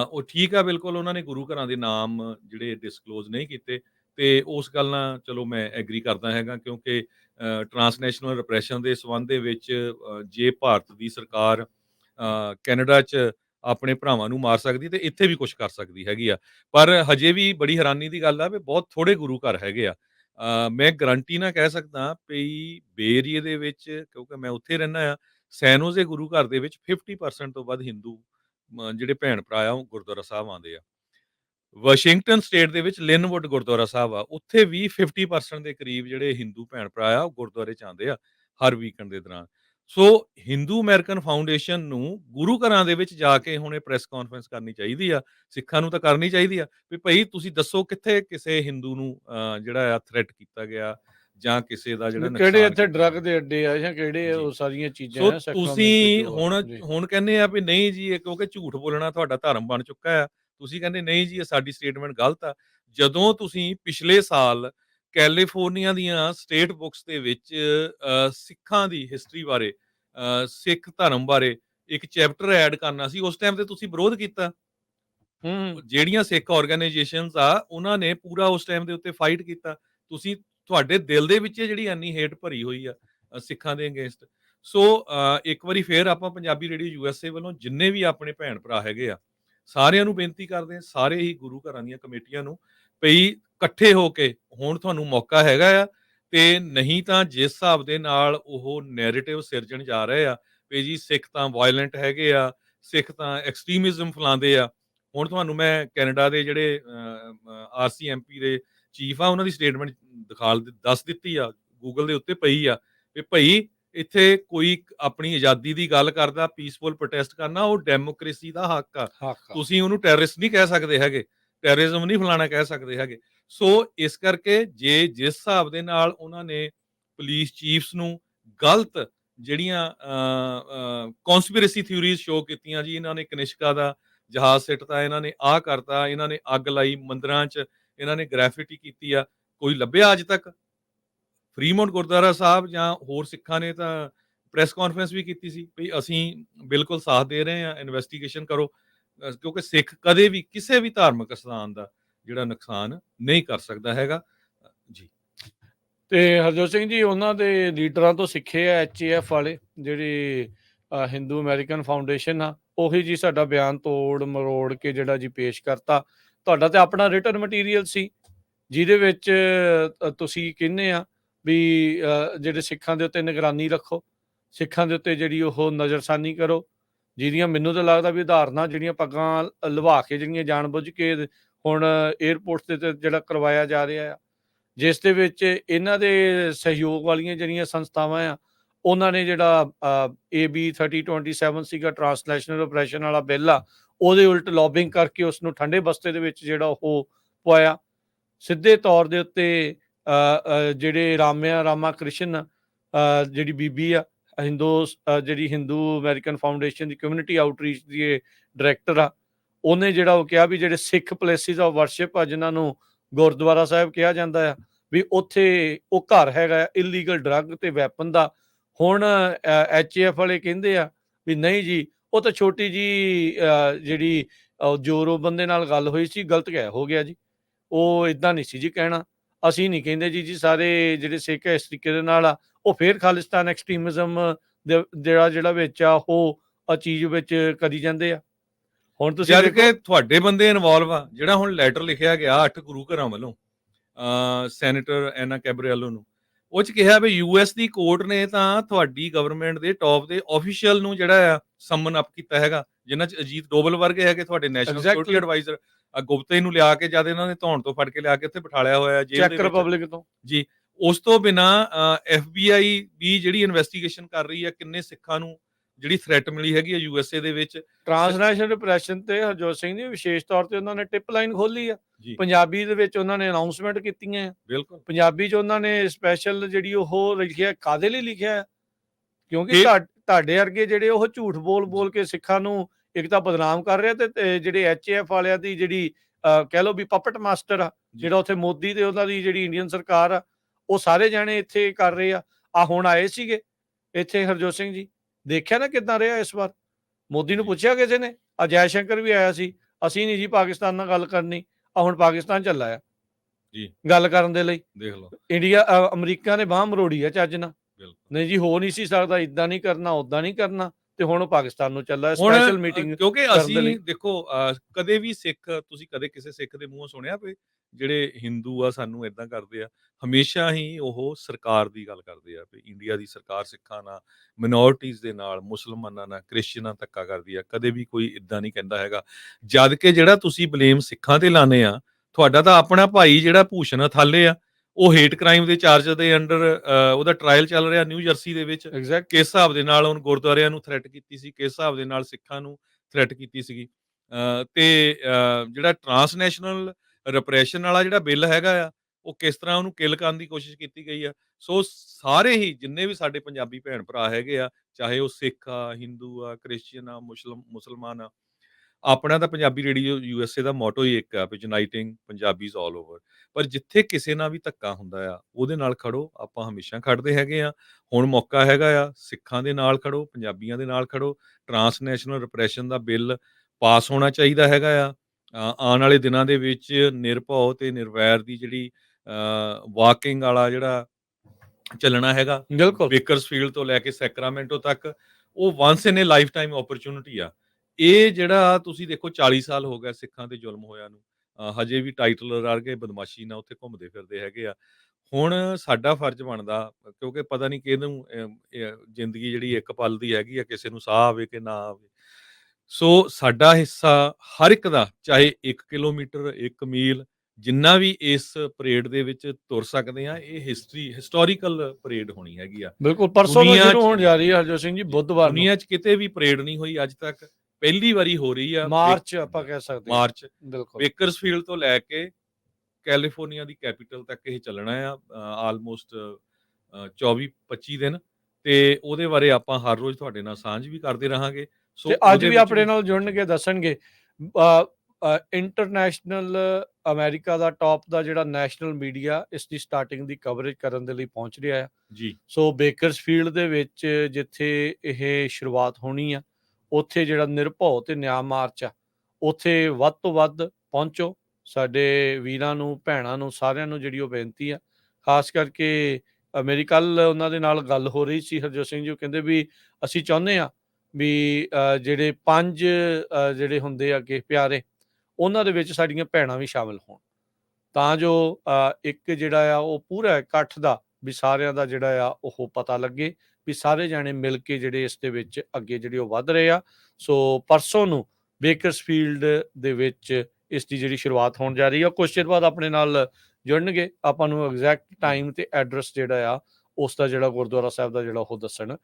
ਉਹ ਠੀਕ ਆ ਬਿਲਕੁਲ, ਉਹਨਾਂ ਨੇ ਗੁਰੂ ਘਰਾਂ ਦੇ ਨਾਮ ਜਿਹੜੇ ਡਿਸਕਲੋਜ਼ ਨਹੀਂ ਕੀਤੇ ਤੇ ਉਸ ਗੱਲ ਨਾਲ ਚਲੋ ਮੈਂ ਐਗਰੀ ਕਰਦਾ ਹੈਗਾ ਕਿਉਂਕਿ ਟਰਾਂਸਨੈਸ਼ਨਲ ਰਿਪਰੈਸ਼ਨ ਦੇ ਸਬੰਧ ਦੇ ਵਿੱਚ ਜੇ ਭਾਰਤ ਦੀ ਸਰਕਾਰ ਕੈਨੇਡਾ 'ਚ ਆਪਣੇ ਭਰਾਵਾਂ ਨੂੰ ਮਾਰ ਸਕਦੀ ਤੇ ਇੱਥੇ ਵੀ ਕੁਝ ਕਰ ਸਕਦੀ ਹੈਗੀ ਆ। ਪਰ ਹਜੇ ਵੀ ਬੜੀ ਹੈਰਾਨੀ ਦੀ ਗੱਲ ਆ ਵੀ ਬਹੁਤ ਥੋੜੇ ਗੁਰੂ ਘਰ ਹੈਗੇ ਆ। ਮੈਂ ਗਰੰਟੀ ਨਾ ਕਹਿ ਸਕਦਾ ਵੀ ਬੇਰੀਏ ਦੇ ਵਿੱਚ, ਕਿਉਂਕਿ ਮੈਂ ਉੱਥੇ ਰਹਿਣਾ ਆ ਸੈਨੋਜ਼ੇ ਗੁਰੂ ਘਰ ਦੇ ਵਿੱਚ 50% ਤੋਂ ਵੱਧ ਹਿੰਦੂ ਜਿਹੜੇ ਭੈਣ ਭਰਾ ਆ, ਉਹ ਗੁਰਦੁਆਰਾ ਸਾਹਿਬ ਆਉਂਦੇ ਆ। ਵਾਸ਼ਿੰਗਟਨ ਸਟੇਟ ਦੇ ਵਿੱਚ ਲਿਨਵੁੱਡ ਗੁਰਦੁਆਰਾ ਸਾਹਿਬ ਆ, ਉੱਥੇ ਵੀ 50% ਦੇ ਕਰੀਬ ਜਿਹੜੇ ਹਿੰਦੂ ਭੈਣ ਭਰਾ ਆ, ਉਹ ਗੁਰਦੁਆਰੇ ਚ ਆਉਂਦੇ ਆ, ਹਰ ਵੀਕਐਂਡ ਦੇ ਦੌਰਾਨ। ਸੋ, ਹਿੰਦੂ ਅਮਰੀਕਨ ਫਾਊਂਡੇਸ਼ਨ ਨੂੰ ਗੁਰੂ ਘਰਾਂ ਦੇ ਵਿੱਚ ਜਾ ਕੇ ਹੁਣ ਇਹ ਪ੍ਰੈਸ ਕਾਨਫਰੰਸ ਕਰਨੀ ਚਾਹੀਦੀ ਆ, ਸਿੱਖਾਂ ਨੂੰ ਤਾਂ ਕਰਨੀ ਚਾਹੀਦੀ ਆ, ਵੀ ਭਾਈ ਤੁਸੀਂ ਦੱਸੋ ਕਿੱਥੇ ਕਿਸੇ ਹਿੰਦੂ ਨੂੰ ਜਿਹੜਾ ਆ ਥ੍ਰੈਟ ਕੀਤਾ ਗਿਆ ਜਾਂ ਕਿਸੇ ਦਾ ਜਿਹੜਾ
ਵੀ ਕਿਹੜੇ
ਨੁਕਸਾਨ
ਇੱਥੇ ਡਰੱਗ। ਦੇ ਅੱਡੇ ਆ ਜਾਂ ਕਿਹੜੇ। ਉਹ ਸਾਰੀਆਂ ਚੀਜ਼ਾਂ ਆ
ਤੁਸੀਂ। ਹੁਣ। ਹੁਣ ਕਹਿੰਦੇ ਆ ਵੀ ਨਹੀਂ ਜੀ ਇਹ ਕਿਉਂਕਿ ਝੂਠ ਬੋਲਣਾ ਤੁਹਾਡਾ ਧਰਮ ਬਣ ਚੁੱਕਾ ਆ ਤੁਸੀਂ ਕਹਿੰਦੇ ਨਹੀਂ ਜੀ ਇਹ ਸਾਡੀ ਸਟੇਟਮੈਂਟ ਗਲਤ ਆ ਜਦੋਂ ਤੁਸੀਂ ਪਿਛਲੇ ਸਾਲ ਕੈਲੀਫੋਰਨੀਆ ਦੀਆਂ ਸਟੇਟ ਬੁੱਕਸ ਦੇ ਵਿੱਚ ਸਿੱਖਾਂ ਦੀ ਹਿਸਟਰੀ ਬਾਰੇ ਸਿੱਖ ਧਰਮ ਬਾਰੇ ਇੱਕ ਚੈਪਟਰ ਐਡ ਕਰਨਾ ਸੀ ਉਸ ਟਾਈਮ ਤੇ ਤੁਸੀਂ ਵਿਰੋਧ ਕੀਤਾ
ਹੂੰ
ਜਿਹੜੀਆਂ ਸਿੱਖ ਆਰਗੇਨਾਈਜੇਸ਼ਨਸ ਆ ਉਹਨਾਂ ਨੇ ਪੂਰਾ ਉਸ ਟਾਈਮ ਦੇ ਉੱਤੇ ਫਾਈਟ ਕੀਤਾ ਤੁਸੀਂ ਤੁਹਾਡੇ ਦਿਲ ਦੇ ਵਿੱਚ ਜਿਹੜੀ ਇੰਨੀ ਹੇਟ ਭਰੀ ਹੋਈ ਆ ਸਿੱਖਾਂ ਦੇ ਅਗੇਂਸਟ ਸੋ ਇੱਕ ਵਾਰੀ ਫੇਰ ਆਪਾਂ ਪੰਜਾਬੀ ਰੇਡੀਓ ਯੂਐਸਏ ਵੱਲੋਂ ਜਿੰਨੇ ਵੀ ਆਪਣੇ ਭੈਣ ਭਰਾ ਹੈਗੇ ਆ, ਸਾਰਿਆਂ ਨੂੰ ਬੇਨਤੀ ਕਰਦੇ ਹਾਂ, ਸਾਰੇ ਹੀ ਗੁਰੂ ਘਰਾਂ ਦੀਆਂ ਕਮੇਟੀਆਂ ਨੂੰ ਭਈ ਇਕੱਠੇ ਹੋ ਕੇ ਹੁਣ ਤੁਹਾਨੂੰ ਮੌਕਾ ਹੈਗਾ ਆ, ਤੇ ਨਹੀਂ ਤਾਂ ਜਿਸ ਹਿਸਾਬ ਦੇ ਨਾਲ ਉਹ ਨੈਰੇਟਿਵ ਸਿਰਜਣ ਜਾ ਰਹੇ ਆ, ਵੀ ਜੀ ਸਿੱਖ ਤਾਂ ਵਾਇਲੈਂਟ ਹੈਗੇ ਆ, ਸਿੱਖ ਤਾਂ ਐਕਸਟ੍ਰੀਮਿਜ਼ਮ ਫਲਾਉਂਦੇ ਆ, ਹੁਣ ਤੁਹਾਨੂੰ ਮੈਂ ਕੈਨੇਡਾ ਦੇ ਜਿਹੜੇ ਆਰਸੀਐਮਪੀ ਦੇ ਚੀਫ ਆ ਉਹਨਾਂ ਦੀ ਸਟੇਟਮੈਂਟ ਦਿਖਾਲ ਦੱਸ ਦਿੱਤੀ ਆ ਗੂਗਲ ਦੇ ਉੱਤੇ ਪਈ ਆ ਵੀ ਭਈ ਇੱਥੇ ਕੋਈ ਆਪਣੀ ਆਜ਼ਾਦੀ ਦੀ ਗੱਲ ਕਰਦਾ ਪੀਸਫੁਲ ਪ੍ਰੋਟੈਸਟ ਕਰਨਾ ਉਹ ਡੈਮੋਕ੍ਰੇਸੀ ਦਾ ਹੱਕ ਆ। ਤੁਸੀਂ ਉਹਨੂੰ ਟੈਰਰਿਸਟ ਨਹੀਂ ਕਹਿ ਸਕਦੇ ਹੈਗੇ ਟੈਰਰਿਜ਼ਮ ਨਹੀਂ ਫਲਾਣਾ ਕਹਿ ਸਕਦੇ ਹੈਗੇ ਸੋ ਇਸ ਕਰਕੇ ਜੇ ਜਿਸ ਹਿਸਾਬ ਦੇ ਨਾਲ ਉਹਨਾਂ ਨੇ ਪੁਲਿਸ ਚੀਫਸ ਨੂੰ ਗਲਤ ਜਿਹੜੀਆਂ ਕਨਸਪੀਰੇਸੀ ਥਿਊਰੀਜ਼ ਸ਼ੋ ਕੀਤੀਆਂ ਜੀ ਇਹਨਾਂ ਨੇ ਕਨਿਸ਼ਕਾ ਦਾ ਜਹਾਜ਼ ਸਿੱਟਤਾ ਇਹਨਾਂ ਨੇ ਆਹ ਕਰਤਾ ਇਹਨਾਂ ਨੇ ਅੱਗ ਲਾਈ ਮੰਦਰਾਂ 'ਚ ਇਹਨਾਂ ਨੇ ਗ੍ਰੈਫਿਟੀ ਕੀਤੀ ਆ, ਕੋਈ ਲੱਭਿਆ ਅੱਜ ਤੱਕ? ਫਰੀਮੌਂਟ ਗੁਰਦੁਆਰਾ ਸਾਹਿਬ ਜਾਂ ਹੋਰ ਸਿੱਖਾਂ ਨੇ ਤਾਂ ਪ੍ਰੈਸ ਕਾਨਫਰੰਸ ਵੀ ਕੀਤੀ ਸੀ ਵੀ ਅਸੀਂ ਬਿਲਕੁਲ ਸਾਥ ਦੇ ਰਹੇ ਹਾਂ ਇਨਵੈਸਟੀਗੇਸ਼ਨ ਕਰੋ ਕਿਉਂਕਿ ਸਿੱਖ ਕਦੇ ਵੀ ਕਿਸੇ ਵੀ ਧਾਰਮਿਕ ਸਥਾਨ ਦਾ ਜਿਹੜਾ ਨੁਕਸਾਨ ਨਹੀਂ ਕਰ ਸਕਦਾ ਹੈਗਾ। ਜੀ।
ਤੇ ਹਰਜੋਤ ਸਿੰਘ ਜੀ, ਉਹਨਾਂ ਦੇ ਲੀਡਰਾਂ ਤੋਂ ਸਿੱਖੇ ਆ ਐਚਏਐਫ ਵਾਲੇ, ਜਿਹੜੇ ਹਿੰਦੂ ਅਮਰੀਕਨ ਫਾਊਂਡੇਸ਼ਨ ਆ, ਉਹੀ ਜੀ ਸਾਡਾ ਬਿਆਨ ਤੋੜ ਮਰੋੜ ਕੇ ਜਿਹੜਾ ਜੀ ਪੇਸ਼ ਕਰਤਾ। ਤੁਹਾਡਾ ਤੇ ਆਪਣਾ ਰਿਟਰਨ ਮਟੀਰੀਅਲ ਸੀ, ਜਿਹਦੇ ਵਿੱਚ ਤੁਸੀਂ ਕਹਿੰਦੇ ਆ ਵੀ ਜਿਹੜੇ ਸਿੱਖਾਂ ਦੇ ਉੱਤੇ ਨਿਗਰਾਨੀ ਰੱਖੋ, ਸਿੱਖਾਂ ਦੇ ਉੱਤੇ ਜਿਹੜੀ ਉਹ ਨਜ਼ਰਸਾਨੀ ਕਰੋ, ਜਿਹਦੀਆਂ ਮੈਨੂੰ ਤਾਂ ਲੱਗਦਾ ਵੀ ਉਦਾਹਰਨਾਂ ਜਿਹੜੀਆਂ ਪੱਗਾਂ ਲਵਾ ਕੇ ਜਿਹੜੀਆਂ ਜਾਣਬੁੱਝ ਕੇ ਹੁਣ 에ਅਰਪੋਰਟ ਤੇ ਤੇ ਜਿਹੜਾ ਕਰਵਾਇਆ ਜਾ ਰਿਹਾ ਆ, ਜਿਸ ਦੇ ਵਿੱਚ ਇਹਨਾਂ ਦੇ ਸਹਿਯੋਗ ਵਾਲੀਆਂ ਜਿਹੜੀਆਂ ਸੰਸਥਾਵਾਂ ਆ, ਉਹਨਾਂ ਨੇ ਜਿਹੜਾ AB 3027 ਸੀਗਾ ਟ੍ਰਾਂਸਨੈਸ਼ਨਲ ਆਪਰੇਸ਼ਨ ਵਾਲਾ ਬਿੱਲ ਆ ਉਹਦੇ ਉਲਟ ਲੌਬਿੰਗ ਕਰਕੇ ਉਸ ਨੂੰ ਠੰਡੇ ਬਸਤੇ ਦੇ ਵਿੱਚ ਜਿਹੜਾ ਉਹ ਪਵਾਇਆ। ਸਿੱਧੇ ਤੌਰ ਦੇ ਉੱਤੇ ਜਿਹੜੇ ਰਾਮਿਆ, ਰਾਮਾ ਕ੍ਰਿਸ਼ਨ ਜਿਹੜੀ ਬੀਬੀ ਆ, ਹਿੰਦੂ ਜਿਹੜੀ ਹਿੰਦੂ ਅਮਰੀਕਨ ਫਾਊਂਡੇਸ਼ਨ ਦੀ ਕਮਿਊਨਿਟੀ ਆਊਟਰੀਚ ਦੀ ਡਾਇਰੈਕਟਰ ਆ, ਉਹਨੇ ਜਿਹੜਾ ਉਹ ਕਿਹਾ ਵੀ ਜਿਹੜੇ ਸਿੱਖ ਪਲੇਸਿਸ ਆਫ ਵਰਸ਼ਿਪ ਆ, ਜਿਨ੍ਹਾਂ ਨੂੰ ਗੁਰਦੁਆਰਾ ਸਾਹਿਬ ਕਿਹਾ ਜਾਂਦਾ ਆ, ਵੀ ਉੱਥੇ ਉਹ ਘਰ ਹੈਗਾ ਇਲੀਗਲ ਡਰੱਗ ਤੇ ਵੈਪਨ ਦਾ। ਹੁਣ ਐਚਏਐਫ ਵਾਲੇ ਕਹਿੰਦੇ ਆ ਵੀ ਨਹੀਂ ਜੀ ਉਹ ਤਾਂ ਛੋਟੀ ਜੀ ਜਿਹੜੀ ਜੋਰੋ ਬੰਦੇ ਨਾਲ ਗੱਲ ਹੋਈ ਸੀ ਗਲਤ ਕਹਿ ਹੋ ਗਿਆ ਜੀ। ਉਹ ਇਦਾਂ ਨਹੀਂ ਸੀ ਜੀ ਕਹਿਣਾ। ਅਸੀਂ ਨਹੀਂ ਕਹਿੰਦੇ ਜੀ ਜੀ ਸਾਰੇ ਜਿਹੜੇ ਸਿੱਖ ਇਸ ਤਰੀਕੇ ਦੇ ਨਾਲ ਆ ਉਹ ਫੇਰ ਖਾਲਿਸਤਾਨ ਐਕਸਟ੍ਰੀਮਿਜ਼ਮ ਜਿਹੜਾ ਜਿਹੜਾ ਵਿੱਚ ਆ ਉਹ ਆ ਚੀਜ਼ ਵਿੱਚ ਕਰੀ ਜਾਂਦੇ ਆ। ਹੁਣ ਤੁਸੀਂ
ਜਦ ਕਿ ਤੁਹਾਡੇ ਬੰਦੇ ਇਨਵੋਲਵ ਆ ਜਿਹੜਾ ਹੁਣ ਲੈਟਰ ਲਿਖਿਆ ਗਿਆ ਅੱਠ ਗੁਰੂ ਘਰਾਂ ਵੱਲੋਂ ਸੈਨੇਟਰ ਐਨਾ ਕੈਬਰੀਐਲੋ ਨੂੰ ਉਹ ਚ ਕਿਹਾ ਵੀ ਯੂਐਸ ਦੀ ਕੋਰਟ ਨੇ ਤਾਂ ਤੁਹਾਡੀ ਗਵਰਨਮੈਂਟ ਦੇ ਟੌਪ ਦੇ ਆਫੀਸ਼ੀਅਲ ਨੂੰ ਜਿਹੜਾ ਆ ਸਮਨ ਅਪ ਕੀਤਾ ਹੈਗਾ ਜਿਨ੍ਹਾਂ ਚ ਅਜੀਤ ਡੋਬਲ ਵਰਗੇ ਹੈਗੇ ਤੁਹਾਡੇ ਨੈਸ਼ਨਲ. ਸਿਕਿਉਰਿਟੀ ਐਡਵਾਈਜ਼ਰ ਗੁਪਤੇ ਨੂੰ ਲਿਆ ਕੇ ਜਦ ਇਹਨਾਂ ਨੇ ਧੌਣ ਤੋਂ ਫੜ ਕੇ ਲਿਆ ਕੇ ਉੱਥੇ ਬਿਠਾਲਿਆ ਹੋਇਆ ਜੇਲ੍ਹ
ਚੈੱਕ
ਦੇ
ਰਿਪਬਲਿਕ ਤੋਂ
ਉਸ ਤੋਂ ਬਿਨਾ ਐਫਬੀਆਈ ਵੀ ਜਿਹੜੀ ਇਨਵੈਸਟੀਗੇਸ਼ਨ ਕਰ ਰਹੀ ਹੈ ਕਿੰਨੇ ਸਿੱਖਾਂ ਨੂੰ ਜਿਹੜੀ ਥ੍ਰੈਟ ਮਿਲੀ ਹੈਗੀ ਆ ਯੂਐਸਏ ਦੇ ਵਿੱਚ
ਟ੍ਰਾਂਸਨੈਸ਼ਨਲ ਡਿਪਰੈਸ਼ਨ ਤੇ ਹਰਜੋਤ ਸਿੰਘ ਜੀ ਵਿਸ਼ੇਸ਼ ਤੌਰ ਤੇ ਉਹਨਾਂ ਨੇ ਟਿਪ ਲਾਈਨ ਖੋਲੀ ਆ। ਪੰਜਾਬੀ ਦੇ ਵਿੱਚ ਉਹਨਾਂ ਨੇ ਅਨਾਉਂਸਮੈਂਟ ਕੀਤੀਆਂ
ਬਿਲਕੁਲ।
ਪੰਜਾਬੀ ਚ ਉਹਨਾਂ ਨੇ ਸਪੈਸ਼ਲ ਜਿਹੜੀ ਉਹ ਲਿਖਿਆ ਕਾਦੇ ਲਈ ਲਿਖਿਆ ਹੈ? ਕਿਉਂਕਿ ਤੁਹਾਡੇ ਵਰਗੇ ਜਿਹੜੇ ਉਹ ਝੂਠ ਬੋਲ ਬੋਲ ਕੇ ਸਿੱਖਾਂ ਨੂੰ ਇੱਕ ਤਾਂ ਬਦਨਾਮ ਕਰ ਰਹੇ ਤੇ- ਜਿਹੜੇ ਐਚਏਐਫ ਵਾਲਿਆਂ ਦੀ ਜਿਹੜੀ ਕਹਿ ਲਓ ਵੀ ਪਪਟ ਮਾਸਟਰ ਆ। ਜਿਹੜਾ ਉੱਥੇ ਮੋਦੀ ਤੇ ਉਹਨਾਂ ਦੀ ਜਿਹੜੀ ਇੰਡੀਅਨ ਸਰਕਾਰ ਆ ਉਹ ਸਾਰੇ ਜਾਣੇ ਇੱਥੇ ਕਰ ਰਹੇ ਆ। ਆ ਹੁਣ ਆਏ ਸੀਗੇ ਇੱਥੇ ਹਰਜੋਤ ਸਿੰਘ ਜੀ। ਦੇਖਿਆ ਨਾ ਕਿੱਦਾਂ ਰਿਹਾ ਇਸ ਵਾਰ? ਮੋਦੀ ਨੂੰ। ਪੁੱਛਿਆ ਕਿਸੇ ਨੇ? ਆ ਜੈ ਸ਼ੰਕਰ ਵੀ ਆਇਆ ਸੀ। ਅਸੀਂ ਨਹੀਂ ਜੀ ਪਾਕਿਸਤਾਨ ਨਾਲ ਗੱਲ ਕਰਨੀ। ਆ ਹੁਣ ਪਾਕਿਸਤਾਨ ਚੱਲਾ ਆ
ਜੀ।
ਗੱਲ ਕਰਨ ਦੇ ਲਈ।
ਦੇਖ ਲਓ।
ਇੰਡੀਆ ਅਮਰੀਕਾ ਨੇ ਬਾਹ ਮਰੋੜੀ ਆ ਚੱਜ ਨਾਲ। ਨਹੀਂ ਜੀ ਹੋ ਨਹੀਂ ਸੀ ਸਕਦਾ। ਇਦਾਂ ਨਹੀਂ ਕਰਨਾ ਉਦਾਂ ਨਹੀਂ ਕਰਨਾ। ਤੇ ਹੁਣ ਉਹ ਪਾਕਿਸਤਾਨ ਨੂੰ ਚੱਲਾ ਸਪੈਸ਼ਲ ਮੀਟਿੰਗ
ਕਿਉਂਕਿ। ਅਸੀਂ ਦੇਖੋ ਕਦੇ ਵੀ ਸਿੱਖ ਤੁਸੀਂ ਕਦੇ ਕਿਸੇ ਸਿੱਖ ਦੇ ਮੂੰਹੋਂ ਸੁਣਿਆ ਵੀ ਜਿਹੜੇ ਹਿੰਦੂ ਆ ਸਾਨੂੰ ਇਦਾਂ ਕਰਦੇ ਆ ਹਮੇਸ਼ਾ ਹੀ ਉਹ ਸਰਕਾਰ ਦੀ ਗੱਲ ਕਰਦੇ ਆ ਵੀ ਇੰਡੀਆ ਦੀ ਸਰਕਾਰ ਸਿੱਖਾਂ ਨਾਲ ਮਿਨੋਰਿਟੀਜ਼ ਦੇ ਨਾਲ ਮੁਸਲਮਾਨਾਂ ਨਾਲ ਕ੍ਰਿਸਚੀਅਨਾਂ ਧੱਕਾ ਕਰਦੀ ਆ ਕਦੇ ਵੀ ਕੋਈ ਇਦਾਂ ਨਹੀਂ ਕਹਿੰਦਾ ਹੈਗਾ ਜਦ ਕਿ ਜਿਹੜਾ ਤੁਸੀਂ ਬਲੇਮ ਸਿੱਖਾਂ ਤੇ ਲਾਣੇ ਆ ਤੁਹਾਡਾ ਤਾਂ ਆਪਣਾ ਭਾਈ ਜਿਹੜਾ ਭੂਸ਼ਣ ਥਾਲੇ ਆ ਉਹ ਹੇਟ ਕ੍ਰਾਈਮ ਦੇ ਚਾਰਜ ਦੇ ਅੰਡਰ ਉਹਦਾ ਟ੍ਰਾਇਲ ਚੱਲ ਰਿਹਾ ਨਿਊ ਜਰਸੀ ਦੇ ਵਿੱਚ।
ਐਗਜ਼ੈਕਟ
ਕਿਸ ਹਿਸਾਬ ਦੇ ਨਾਲ ਉਹਨ ਗੁਰਦੁਆਰਿਆਂ ਨੂੰ ਥ੍ਰੈਟ ਕੀਤੀ ਸੀ ਕਿਸ ਹਿਸਾਬ ਦੇ ਨਾਲ ਸਿੱਖਾਂ ਨੂੰ ਥ੍ਰੈਟ ਕੀਤੀ ਸੀਗੀ। ਤੇ ਜਿਹੜਾ ਟਰਾਂਸਨੈਸ਼ਨਲ ਰਿਪਰੈਸ਼ਨ ਵਾਲਾ ਜਿਹੜਾ ਬਿੱਲ ਹੈਗਾ ਆ ਉਹ ਕਿਸ ਤਰ੍ਹਾਂ ਉਹਨੂੰ ਕਿਲ ਕਰਨ ਦੀ ਕੋਸ਼ਿਸ਼ ਕੀਤੀ ਗਈ ਆ। ਸੋ ਸਾਰੇ ਹੀ ਜਿੰਨੇ ਵੀ ਸਾਡੇ ਪੰਜਾਬੀ ਭੈਣ ਭਰਾ ਹੈਗੇ ਆ ਚਾਹੇ ਉਹ ਸਿੱਖ ਆ ਹਿੰਦੂ ਆ ਕ੍ਰਿਸਚੀਅਨ ਆ ਮੁਸਲਮ ਮੁਸਲਮਾਨ ਆ ਆਪਣਾ ਤਾਂ Punjabi radio U S A the motto ਹੀ ਇੱਕ ਆ ਯੂਨਾਈਟਿੰਗ ਪੰਜਾਬੀਜ਼ ਆਲ ਓਵਰ ਪਰ ਜਿੱਥੇ ਕਿਸੇ ਨਾਲ ਵੀ ਧੱਕਾ ਹੁੰਦਾ ਆ ਉਹਦੇ ਨਾਲ ਖੜੋ ਆਪਾਂ ਹਮੇਸ਼ਾ ਖੜਦੇ ਹੈਗੇ ਆ। ਹੁਣ ਮੌਕਾ ਹੈਗਾ ਆ ਸਿੱਖਾਂ ਦੇ ਨਾਲ ਖੜੋ ਪੰਜਾਬੀਆਂ ਦੇ ਨਾਲ ਖੜੋ। ਟਰਾਂਸਨੈਸ਼ਨਲ ਰਿਪਰੈਸ਼ਨ ਦਾ ਬਿੱਲ ਪਾਸ ਹੋਣਾ ਚਾਹੀਦਾ ਹੈਗਾ ਆ। ਆਉਣ ਵਾਲੇ ਦਿਨਾਂ ਦੇ ਵਿੱਚ ਨਿਰਭਉ ਤੇ ਨਿਰਵੈਰ ਦੀ ਜਿਹੜੀ ਵਾਕਿੰਗ ਵਾਲਾ ਜਿਹੜਾ ਚੱਲਣਾ ਹੈਗਾ ਬੇਕਰਸਫੀਲਡ ਤੋਂ ਲੈ ਕੇ ਸੈਕਰਾਮੈਂਟੋ ਤੱਕ ਉਹ once in a lifetime opportunity ਆ। ਇਹ ਜਿਹੜਾ ਤੁਸੀਂ ਦੇਖੋ 40 ਸਾਲ ਹੋ ਗਏ ਸਿੱਖਾਂ ਤੇ ਜ਼ੁਲਮ ਹੋਇਆ ਨੂੰ ਹਜੇ ਵੀ ਟਾਈਟਲ ਰਰਗੇ ਬਦਮਾਸ਼ੀ ਨਾਲ ਉੱਥੇ ਘੁੰਮਦੇ ਫਿਰਦੇ ਹੈਗੇ ਆ। ਹੁਣ ਸਾਡਾ ਫਰਜ਼ ਬਣਦਾ ਕਿਉਂਕਿ ਪਤਾ ਨਹੀਂ ਕਿਹਨੂੰ ਜ਼ਿੰਦਗੀ ਜਿਹੜੀ ਇੱਕ ਪਲ ਦੀ ਹੈਗੀ ਆ ਕਿਸੇ ਨੂੰ ਸਾਹ ਆਵੇ ਕਿ ਨਾ ਆਵੇ। ਸੋ ਸਾਡਾ ਹਿੱਸਾ ਹਰ ਇੱਕ ਦਾ ਚਾਹੇ 1 ਕਿਲੋਮੀਟਰ 1 ਮੀਲ ਜਿੰਨਾ ਵੀ ਇਸ ਪਰੇਡ ਦੇ ਵਿੱਚ ਤੁਰ ਸਕਦੇ ਆ ਇਹ ਹਿਸਟਰੀ ਹਿਸਟੋਰੀਕਲ ਪਰੇਡ ਹੋਣੀ ਹੈਗੀ ਆ।
ਬਿਲਕੁਲ ਪਰਸੋਂ ਨੂੰ ਸ਼ੁਰੂ ਹੋਣ ਜਾ ਰਹੀ ਹੈ ਹਰਜੋਤ ਸਿੰਘ ਜੀ ਬੁੱਧਵਾਰ ਨੂੰ।
ਦੁਨੀਆ 'ਚ ਕਿਤੇ ਵੀ ਪਰੇਡ ਨਹੀਂ ਹੋਈ ਅੱਜ ਤੱਕ। ਪਹਿਲੀ ਵਾਰੀ ਹੋ ਰਹੀ ਆ
ਮਾਰਚ ਆਪਾਂ ਕਹਿ ਸਕਦੇ ਹਾਂ।
ਮਾਰਚ।
ਬਿਲਕੁਲ।
ਬੇਕਰਸਫੀਲਡ ਤੋਂ ਲੈ ਕੇ ਕੈਲੀਫੋਰਨੀਆ ਦੀ ਕੈਪੀਟਲ ਤੱਕ ਇਹ ਚੱਲਣਾ ਆ ਆਲਮੋਸਟ 24 25 ਦਿਨ। ਤੇ ਉਹਦੇ ਬਾਰੇ ਆਪਾਂ ਹਰ ਰੋਜ਼ ਤੁਹਾਡੇ ਨਾਲ ਸਾਂਝ ਵੀ ਕਰਦੇ ਰਹਾਂਗੇ। ਸੋ
ਤੇ ਅੱਜ ਵੀ ਆਪਣੇ ਨਾਲ ਜੁੜਨਗੇ ਦੱਸਣਗੇ। ਇੰਟਰਨੈਸ਼ਨਲ ਅਮਰੀਕਾ ਦਾ ਟਾਪ ਦਾ ਜਿਹੜਾ ਨੈਸ਼ਨਲ ਮੀਡੀਆ ਇਸ ਦੀ ਸਟਾਰਟਿੰਗ ਦੀ ਕਵਰੇਜ ਕਰਨ ਦੇ ਲਈ ਪਹੁੰਚ ਰਿਹਾ ਹੈ
ਜੀ।
ਸੋ ਬੇਕਰਸਫੀਲਡ ਦੇ ਵਿੱਚ ਜਿੱਥੇ ਇਹ ਸ਼ੁਰੂਆਤ ਹੋਣੀ ਆ ਉੱਥੇ ਜਿਹੜਾ ਨਿਰਭਉ ਤੇ ਨਿਆਂ ਮਾਰਚ ਆ, ਉੱਥੇ ਵੱਧ ਤੋਂ ਵੱਧ ਪਹੁੰਚੋ। ਸਾਡੇ ਵੀਰਾਂ ਨੂੰ, ਭੈਣਾਂ ਨੂੰ, ਸਾਰਿਆਂ ਨੂੰ ਜਿਹੜੀ ਉਹ ਬੇਨਤੀ ਆ, ਖਾਸ ਕਰਕੇ ਮੇਰੀ ਕੱਲ ਉਹਨਾਂ ਦੇ ਨਾਲ ਗੱਲ ਹੋ ਰਹੀ ਸੀ ਹਰਜੋਤ ਸਿੰਘ ਜੀ, ਉਹ ਕਹਿੰਦੇ ਵੀ ਅਸੀਂ ਚਾਹੁੰਦੇ ਆ ਵੀ ਜਿਹੜੇ ਪੰਜ ਜਿਹੜੇ ਹੁੰਦੇ ਆ ਕਿ ਪਿਆਰੇ, ਉਹਨਾਂ ਦੇ ਵਿੱਚ ਸਾਡੀਆਂ ਭੈਣਾਂ ਵੀ ਸ਼ਾਮਲ ਹੋਣ। ਤਾਂ ਜੋ ਇੱਕ ਜਿਹੜਾ ਆ ਉਹ ਪੂਰਾ ਇਕੱਠ ਦਾ ਵੀ ਸਾਰਿਆਂ ਦਾ ਜਿਹੜਾ ਆ ਉਹ ਪਤਾ ਲੱਗੇ ਵੀ ਸਾਰੇ ਜਾਣੇ ਮਿਲ ਕੇ ਜਿਹੜੇ ਇਸ ਦੇ ਵਿੱਚ ਅੱਗੇ ਜਿਹੜੇ ਉਹ ਵੱਧ ਰਹੇ ਆ। ਸੋ ਪਰਸੋਂ ਨੂੰ ਬੇਕਰਸਫੀਲਡ ਦੇ ਵਿੱਚ ਇਸ ਦੀ ਜਿਹੜੀ ਸ਼ੁਰੂਆਤ ਹੋਣ ਜਾ ਰਹੀ ਆ ਕੁਝ ਚਿਰ ਬਾਅਦ ਆਪਣੇ ਨਾਲ ਜੁੜਨਗੇ। ਆਪਾਂ ਨੂੰ ਐਗਜ਼ੈਕਟ ਟਾਈਮ ਤੇ ਐਡਰੈਸ ਜਿਹੜਾ ਆ ਉਸ ਦਾ ਜਿਹੜਾ ਗੁਰਦੁਆਰਾ ਸਾਹਿਬ ਦਾ ਜਿਹੜਾ ਉਹ ਦੱਸਣ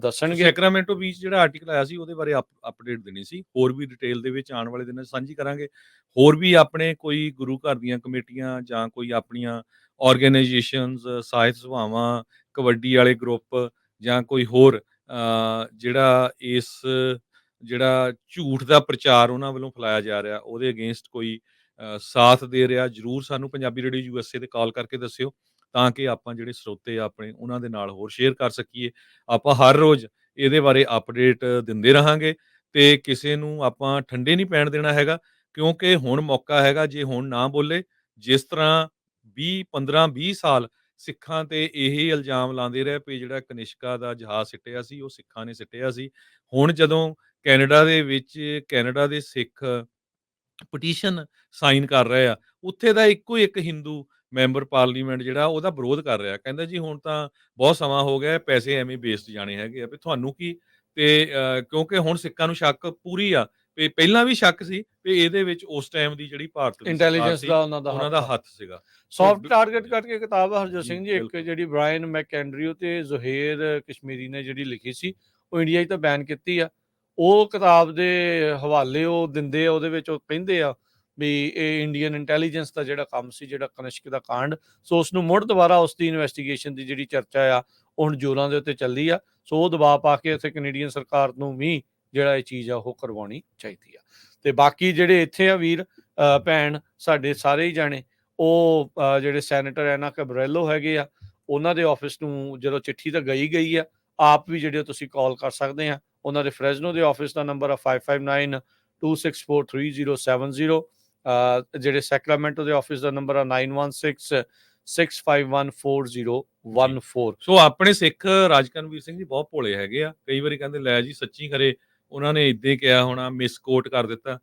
ਦੱਸਣਗੇ।
ਸੈਕਰਾਮੈਂਟੋ ਬੀਚ ਜਿਹੜਾ ਆਰਟੀਕਲ ਆਇਆ ਸੀ ਉਹਦੇ ਬਾਰੇ ਅਪਡੇਟ ਦੇਣੀ ਸੀ। ਹੋਰ ਵੀ ਡਿਟੇਲ ਦੇ ਵਿੱਚ ਆਉਣ ਵਾਲੇ ਦਿਨਾਂ ਸਾਂਝੀ ਕਰਾਂਗੇ। ਹੋਰ ਵੀ ਆਪਣੇ ਕੋਈ ਗੁਰੂ ਘਰ ਦੀਆਂ ਕਮੇਟੀਆਂ ਜਾਂ ਕੋਈ ਆਪਣੀਆਂ ਆਰਗੇਨਾਈਜੇਸ਼ਨਸ ਸਾਹਿਤ ਸਭਾਵਾਂ, ਕਬੱਡੀ ਵਾਲੇ ਗਰੁੱਪ ਜਾਂ ਕੋਈ ਹੋਰ ਜਿਹੜਾ ਇਸ, ਜਿਹੜਾ ਝੂਠ ਦਾ ਪ੍ਰਚਾਰ ਉਹਨਾਂ ਵੱਲੋਂ ਫੈਲਾਇਆ ਜਾ ਰਿਹਾ, ਉਹਦੇ ਅਗੇਂਸਟ ਕੋਈ ਸਾਥ ਦੇ ਰਿਹਾ, ਜਰੂਰ ਸਾਨੂੰ ਪੰਜਾਬੀ ਰੇਡੀਓ ਯੂਐਸਏ ਤੇ ਕਾਲ ਕਰਕੇ ਦੱਸਿਓ, ਤਾਂ ਕਿ ਆਪਾਂ ਜਿਹੜੇ ਸਰੋਤੇ ਆਪਣੇ, ਉਹਨਾਂ ਦੇ ਨਾਲ ਹੋਰ ਸ਼ੇਅਰ ਕਰ ਸਕੀਏ। ਆਪਾਂ ਹਰ ਰੋਜ਼ ਇਹਦੇ ਬਾਰੇ ਅਪਡੇਟ ਦਿੰਦੇ ਰਹਾਂਗੇ ਤੇ ਕਿਸੇ ਨੂੰ ਆਪਾਂ ਠੰਡੇ ਨਹੀਂ ਪੈਣ ਦੇਣਾ ਹੈਗਾ, ਕਿਉਂਕਿ ਹੁਣ ਮੌਕਾ ਹੈਗਾ, ਜੇ ਹੁਣ ਨਾ ਬੋਲੇ, ਜਿਸ ਤਰ੍ਹਾਂ 20 15 20 ਸਾਲ ਸਿੱਖਾਂ ਤੇ ਇਹ ਇਲਜ਼ਾਮ ਲਾਉਂਦੇ ਰਹੇ ਵੀ ਜਿਹੜਾ ਕਨਿਸ਼ਕਾ ਦਾ ਜਹਾਜ਼ ਸਿੱਟਿਆ ਸੀ ਉਹ ਸਿੱਖਾਂ ਨੇ ਸਿੱਟਿਆ ਸੀ। ਹੁਣ ਜਦੋਂ ਕੈਨੇਡਾ ਦੇ ਵਿੱਚ ਕੈਨੇਡਾ ਦੇ ਸਿੱਖ ਪਟੀਸ਼ਨ ਸਾਈਨ ਕਰ ਰਹੇ ਆ ਉੱਥੇ ਦਾ ਇੱਕੋ ਇੱਕ ਹਿੰਦੂ ਮੈਂਬਰ ਪਾਰਲੀਮੈਂਟ ਜਿਹੜਾ ਉਹਦਾ ਵਿਰੋਧ ਕਰ ਰਿਹਾ ਕਹਿੰਦਾ ਜੀ ਹੁਣ ਤਾਂ ਬਹੁਤ ਸਮਾਂ ਹੋ ਗਿਆ ਪੈਸੇ ਐਵੇਂ ਵੇਸਟ ਜਾਣੇ ਹੈਗੇ ਆ ਵੀ ਤੁਹਾਨੂੰ ਕੀ? ਤੇ ਅ, ਕਿਉਂਕਿ ਹੁਣ ਸਿੱਖਾਂ ਨੂੰ ਸ਼ੱਕ ਪੂਰੀ ਆ ਵੀ ਪਹਿਲਾਂ ਵੀ ਸ਼ੱਕ ਸੀ ਵੀ ਇਹਦੇ ਵਿੱਚ ਉਸ ਟਾਈਮ ਦੀ ਜਿਹੜੀ ਭਾਰਤ ਦੀ
ਇੰਟੈਲੀਜੈਂਸ ਦਾ ਉਹਨਾਂ ਦਾ
ਉਹਨਾਂ ਦਾ
ਹੱਥ
ਸੀਗਾ।
ਸੌਫਟ ਟਾਰਗੇਟ ਕਰਕੇ ਕਿਤਾਬ ਹਰਜੋਤ ਸਿੰਘ ਜੀ ਇੱਕ। ਜਿਹੜੀ ਬ੍ਰਾਇਨ ਮੈਕਐਂਡਰਿਊ ਤੇ ਜ਼ੁਹੇਰ ਕਸ਼ਮੀਰੀ ਨੇ ਜਿਹੜੀ ਲਿਖੀ ਸੀ ਉਹ ਇੰਡੀਆ 'ਚ ਤਾਂ ਬੈਨ ਕੀਤੀ ਆ। ਉਹ ਕਿਤਾਬ ਦੇ ਹਵਾਲੇ ਉਹ ਦਿੰਦੇ ਆ ਉਹਦੇ ਵਿੱਚ ਉਹ ਕਹਿੰਦੇ ਆ ਵੀ ਇਹ ਇੰਡੀਅਨ ਇੰਟੈਲੀਜੈਂਸ ਦਾ ਜਿਹੜਾ ਕੰਮ ਸੀ ਜਿਹੜਾ ਕਨਿਸ਼ਕ ਦਾ ਕਾਂਡ ਸੋ ਉਸ ਨੂੰ ਮੁੜ ਦੁਬਾਰਾ ਉਸ ਦੀ ਇਨਵੈਸਟੀਗੇਸ਼ਨ ਦੀ ਜਿਹੜੀ ਚਰਚਾ ਆ ਹੁਣ ਜ਼ੋਰਾਂ ਦੇ ਉੱਤੇ ਚੱਲਦੀ ਆ। ਸੋ ਉਹ ਦਬਾਅ ਪਾ ਕੇ ਇੱਥੇ ਕੈਨੇਡੀਅਨ ਸਰਕਾਰ ਨੂੰ ਵੀ ਜਿਹੜਾ ਇਹ ਚੀਜ਼ ਆ ਉਹ ਕਰਵਾਉਣੀ ਚਾਹੀਦੀ ਆ। ਤੇ ਬਾਕੀ ਜਿਹੜੇ ਇੱਥੇ ਆ ਵੀਰ ਭੈਣ ਸਾਡੇ ਸਾਰੇ ਹੀ ਜਾਣੇ ਉਹ ਜਿਹੜੇ ਸੈਨੇਟਰ ਐਨਾ ਕਬਰੈਲੋ ਹੈਗੇ ਆ ਉਹਨਾਂ ਦੇ ਆਫਿਸ ਨੂੰ ਜਦੋਂ ਚਿੱਠੀ ਤਾਂ ਗਈ ਗਈ ਆ ਆਪ ਵੀ ਜਿਹੜੇ ਤੁਸੀਂ ਕਾਲ ਕਰ ਸਕਦੇ ਆ ਉਹਨਾਂ ਦੇ ਫ੍ਰੈਜ਼ਨੋ ਦੇ ਆਫਿਸ ਦਾ ਨੰਬਰ ਆ 559 2643070 ਅ, ਜਿਹੜੇ ਸੈਕਰਾਮੈਂਟੋ ਦੇ ਆਫਿਸ ਦਾ ਨੰਬਰ ਆ 916 6514014
ਸੋ ਆਪਣੇ ਸਿੱਖ ਰਾਜਕਨਵੀਰ ਸਿੰਘ ਜੀ ਬਹੁਤ ਭੋਲੇ ਹੈਗੇ ਆ ਕਈ ਵਾਰੀ ਕਹਿੰਦੇ ਲੈ ਜੀ ਸੱਚੀ ਖਰੇ ਉਹਨਾਂ ਨੇ ਇਦਾਂ ਹੀ ਕਿਹਾ ਹੋਣਾ ਮਿਸਕੋਟ ਕਰ ਦਿੱਤਾ।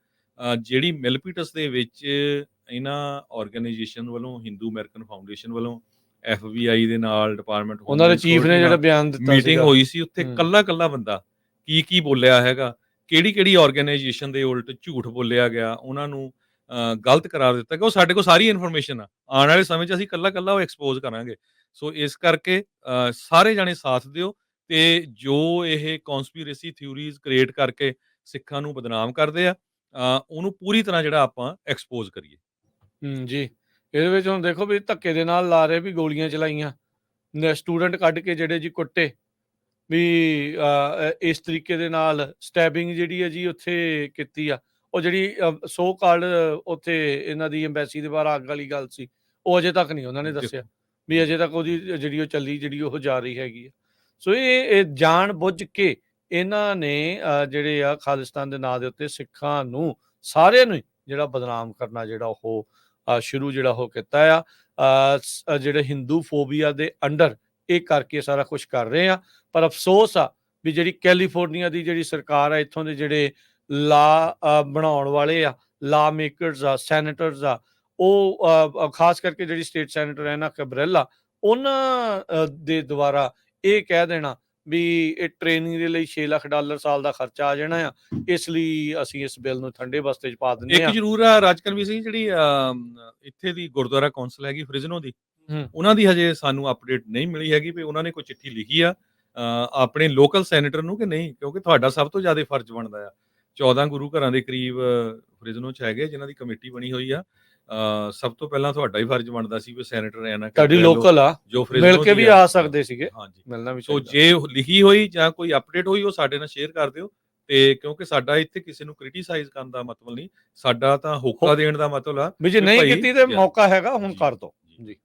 ਜਿਹੜੀ ਮਿਲਪੀਟਸ ਦੇ ਵਿੱਚ ਇਹਨਾਂ ਆਰਗੇਨਾਈਜੇਸ਼ਨ ਵੱਲੋਂ ਹਿੰਦੂ ਅਮਰੀਕਨ ਫਾਊਂਡੇਸ਼ਨ ਵੱਲੋਂ ਐਫਬੀਆਈ ਦੇ ਨਾਲ ਡਿਪਾਰਟਮੈਂਟ
ਉਹਨਾਂ ਦੇ ਚੀਫ ਨੇ ਜਿਹੜਾ ਬਿਆਨ ਦਿੱਤਾ
ਮੀਟਿੰਗ। ਹੋਈ ਸੀ ਉੱਥੇ। ਕੱਲਾ ਕੱਲਾ ਬੰਦਾ ਕੀ ਕੀ ਬੋਲਿਆ ਹੈਗਾ ਕਿਹੜੀ ਕਿਹੜੀ ਆਰਗੇਨਾਈਜੇਸ਼ਨ ਦੇ ਉਲਟ ਝੂਠ ਬੋਲਿਆ ਗਿਆ ਉਹਨਾਂ ਨੂੰ ਗਲਤ ਕਰਾਰ ਦਿੱਤਾ ਗਿਆ। ਉਹ ਸਾਡੇ ਕੋਲ ਸਾਰੀ ਇਨਫੋਰਮੇਸ਼ਨ ਆ। ਆਉਣ ਵਾਲੇ ਸਮੇਂ 'ਚ ਅਸੀਂ ਕੱਲਾ ਕੱਲਾ ਉਹ ਐਕਸਪੋਜ਼ ਕਰਾਂਗੇ। ਸੋ ਇਸ ਕਰਕੇ ਸਾਰੇ ਜਾਣੇ ਸਾਥ ਦਿਓ। ਤੇ ਜੋ ਇਹ ਕਨਸਪੀਰੇਸੀ ਥਿਊਰੀਜ਼ ਕ੍ਰੀਏਟ ਕਰਕੇ ਸਿੱਖਾਂ ਨੂੰ ਬਦਨਾਮ ਕਰਦੇ ਆ ਉਹਨੂੰ ਪੂਰੀ ਤਰ੍ਹਾਂ ਜਿਹੜਾ ਆਪਾਂ ਐਕਸਪੋਜ਼ ਕਰੀਏ।
ਹੂੰ ਜੀ। ਇਹਦੇ ਵਿੱਚ ਹੁਣ ਦੇਖੋ ਵੀ ਧੱਕੇ ਦੇ ਨਾਲ ਲਾ ਰਹੇ ਵੀ ਗੋਲੀਆਂ ਚਲਾਈਆਂ। ਨੇ ਸਟੂਡੈਂਟ ਕੱਢ ਕੇ ਜਿਹੜੇ ਜੀ ਕੁੱਟੇ ਵੀ ਇਸ ਤਰੀਕੇ ਦੇ ਨਾਲ ਸਟੈਬਿੰਗ ਜਿਹੜੀ ਹੈ ਜੀ ਉੱਥੇ ਕੀਤੀ ਆ। ਉਹ ਜਿਹੜੀ ਸੋ ਕਾਲਡ ਉੱਥੇ ਇਹਨਾਂ ਦੀ ਐਮਬੈਸੀ ਦੇ ਬਾਹਰ ਅੱਗ ਵਾਲੀ ਗੱਲ ਸੀ ਉਹ ਅਜੇ ਤੱਕ ਨਹੀਂ ਉਹਨਾਂ ਨੇ। ਦੱਸਿਆ। ਵੀ ਅਜੇ ਤੱਕ ਉਹਦੀ ਜਿਹੜੀ ਉਹ ਚੱਲੀ ਜਿਹੜੀ ਉਹ ਜਾ ਰਹੀ ਹੈਗੀ ਆ। ਸੋ ਇਹ ਜਾਣ ਬੁੱਝ ਕੇ ਇਹਨਾਂ ਨੇ ਜਿਹੜੇ ਆ ਖਾਲਿਸਤਾਨ ਦੇ ਨਾਂ ਦੇ ਉੱਤੇ ਸਿੱਖਾਂ ਨੂੰ ਸਾਰਿਆਂ ਨੂੰ ਹੀ ਜਿਹੜਾ ਬਦਨਾਮ ਕਰਨਾ ਜਿਹੜਾ ਉਹ ਸ਼ੁਰੂ ਜਿਹੜਾ ਉਹ ਕੀਤਾ ਆ ਜਿਹੜੇ ਹਿੰਦੂ ਫੋਬੀਆ ਦੇ ਅੰਡਰ ਇਹ ਕਰਕੇ ਸਾਰਾ ਕੁਝ ਕਰ ਰਹੇ ਆ। ਪਰ ਅਫਸੋਸ ਆ ਵੀ ਜਿਹੜੀ ਕੈਲੀਫੋਰਨੀਆ ਦੀ ਜਿਹੜੀ ਸਰਕਾਰ ਆ ਇੱਥੋਂ ਦੇ ਜਿਹੜੇ ਲਾ ਬਣਾਉਣ ਵਾਲੇ ਆ ਲਾ ਮੇਕਰਸ ਆ ਸੈਨੇਟਰਸ ਆ ਉਹ ਖਾਸ ਕਰਕੇ ਜਿਹੜੀ ਸਟੇਟ ਸੈਨੇਟਰ ਹੈ ਨਾ ਕਬਰੇਲਾ ਉਹਨਾਂ ਅ, ਦੇ ਦੁਆਰਾ ਇਹ ਕਹਿ ਦੇਣਾ ਵੀ ਇਹ ਟ੍ਰੇਨਿੰਗ ਦੇ ਲਈ 6 ਲੱਖ ਡਾਲਰ ਸਾਲ ਦਾ ਖਰਚਾ ਆ ਜਾਣਾ ਆ। ਇਸ ਲਈ ਅਸੀਂ ਇਸ ਬਿੱਲ ਨੂੰ ਠੰਡੇ ਬਸਤੇ 'ਚ ਪਾ ਦਿੰਦੇ
ਇੱਕ
ਆ
ਜ਼ਰੂਰ ਆ ਰਾਜਕਨਵੀਰ ਸਿੰਘ ਜਿਹੜੀ ਇੱਥੇ ਦੀ ਗੁਰਦੁਆਰਾ ਕੌਂਸਲ ਹੈਗੀ ਫ੍ਰਿਜ਼ਨੋ ਦੀ। ਉਹਨਾਂ ਦੀ ਹਜੇ ਸਾਨੂੰ ਅਪਡੇਟ ਨਹੀਂ ਮਿਲੀ ਹੈਗੀ ਵੀ ਉਹਨਾਂ ਨੇ ਕੋਈ ਚਿੱਠੀ ਲਿਖੀ ਆ ਆਪਣੇ ਲੋਕਲ ਸੈਨੇਟਰ ਨੂੰ ਕਿ ਨਹੀਂ? ਕਿਉਂਕਿ ਤੁਹਾਡਾ ਸਭ ਤੋਂ ਜ਼ਿਆਦਾ ਫਰਜ਼ ਬਣਦਾ ਆ। 14 ਗੁਰੂ ਘਰਾਂ ਦੇ ਕਰੀਬ ਫ੍ਰਿਜ਼ਨੋ ਚ ਹੈਗੇ ਜਿਨ੍ਹਾਂ ਦੀ ਕਮੇਟੀ ਬਣੀ ਹੋਈ ਆ। ਸਭ ਤੋਂ ਪਹਿਲਾਂ ਤੁਹਾਡਾ ਹੀ ਫਰਜ਼ ਬਣਦਾ ਸੀ ਵੀ ਸੈਨੇਟਰ ਐਨਾ
ਤੁਹਾਡੀ ਲੋਕਲ ਆ।
ਜੋ
ਮਿਲ ਕੇ ਵੀ
ਆ।
ਸਕਦੇ ਸੀਗੇ।
ਹਾਂਜੀ
ਮਿਲਣਾ ਵੀ
ਸੋ ਜੇ ਲਿਖੀ ਹੋਈ ਜਾਂ ਕੋਈ ਅਪਡੇਟ ਹੋਈ ਉਹ ਸਾਡੇ ਨਾਲ ਸ਼ੇਅਰ ਕਰ ਦਿਓ। ਤੇ ਕਿਉਂਕਿ ਸਾਡਾ ਇੱਥੇ ਕਿਸੇ ਨੂੰ ਕ੍ਰਿਟੀਸਾਈਜ਼ ਕਰਨ ਦਾ ਮਤਲਬ ਨਹੀਂ। ਸਾਡਾ ਤਾਂ ਹੋਕਾ ਦੇਣ ਦਾ ਮਤਲਬ ਆ
ਵੀ ਜੇ ਨਹੀਂ ਕੀਤੀ ਤੇ। ਮੌਕਾ ਹੈਗਾ ਹੁਣ ਕਰ ਦੋ। ਜੀ।